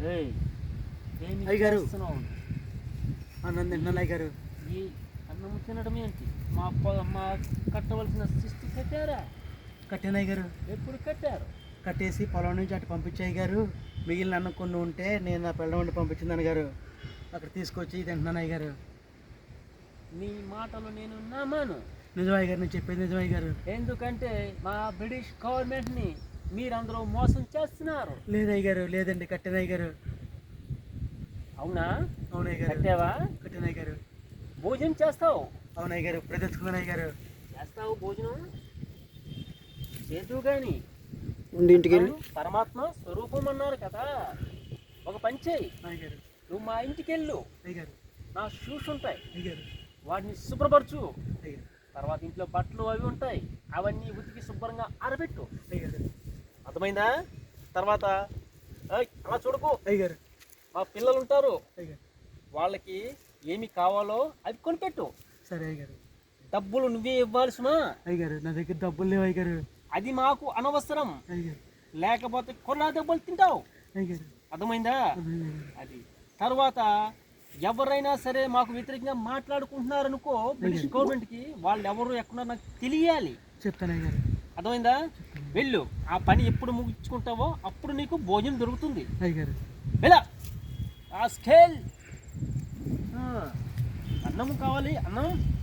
అయ్యగారు. అన్నం తింటున్నాను అయ్యగారు ఈ అన్నం తినడం ఏంటి? మా మా కట్టవలసిన శిస్తు కట్టారా? కట్టాను అయ్యగారు ఎప్పుడు కట్టారు? కట్టేసి పొలం నుంచి అటు పంపించాయి గారు. మిగిలిన అన్నం కొన్ని ఉంటే నేను నా పిల్లల వండి పంపించింది గారు. అక్కడ తీసుకొచ్చి తింటున్నాను అయ్యగారు నీ మాటలు నేను నమ్మను. నిజం అయ్యగారు నేను చెప్పేది నిజం అయ్యగారు ఎందుకంటే మా బ్రిటిష్ గవర్నమెంట్ని మీరందరూ మోసం చేస్తున్నారు. లేదు అయ్యగారు లేదండి కట్టాను అయ్యగారు అవునా? అవును అయ్యగారు కట్టావా? కట్టాను అయ్యగారు భోజనం చేస్తావు? అవును అయ్యగారు ఇప్పుడు తెచ్చుకున్నాను అయ్యగారు చేస్తావు భోజనం? చేద్దు కానీ ఉండి ఇంటికి వెళ్ళి. పరమాత్మ స్వరూపం అన్నారు కదా. ఒక పని చేయి. నువ్వు మా ఇంటికి వెళ్ళు. అయ్యగారు నా షూస్ ఉంటాయి. వాటిని శుభ్రపరచు. తర్వాత ఇంట్లో బట్టలు అవి ఉంటాయి. అవన్నీ ఉతికి శుభ్రంగా ఆరబెట్టు. అయ్యగారు అర్థమైందా? తర్వాత అలా చూడకు. అయ్యగారు. మా పిల్లలు ఉంటారు వాళ్ళకి ఏమి కావాలో అవి కొనిపెట్టు. సరే అయ్యగారు. డబ్బులు నువ్వే ఇవ్వాల్సిన అయ్యగారు నా దగ్గర డబ్బులు లేవు అయ్యగారు. అది మాకు అనవసరం. లేకపోతే కొన్నా దెబ్బలు తింటావు. అర్థమైందా? అది. తర్వాత ఎవరైనా సరే మాకు వ్యతిరేకంగా మాట్లాడుకుంటున్నారనుకో బ్రిటిష్ గవర్నమెంట్కి వాళ్ళు ఎవరు ఎక్కడ నాకు తెలియాలి. చెప్తాను అర్థమైందా? వెళ్ళు. ఆ పని ఎప్పుడు ముగించుకుంటావో అప్పుడు నీకు భోజనం దొరుకుతుంది. వెళ్ళా. ఆ స్కేల్. అన్నం కావాలి అన్నం.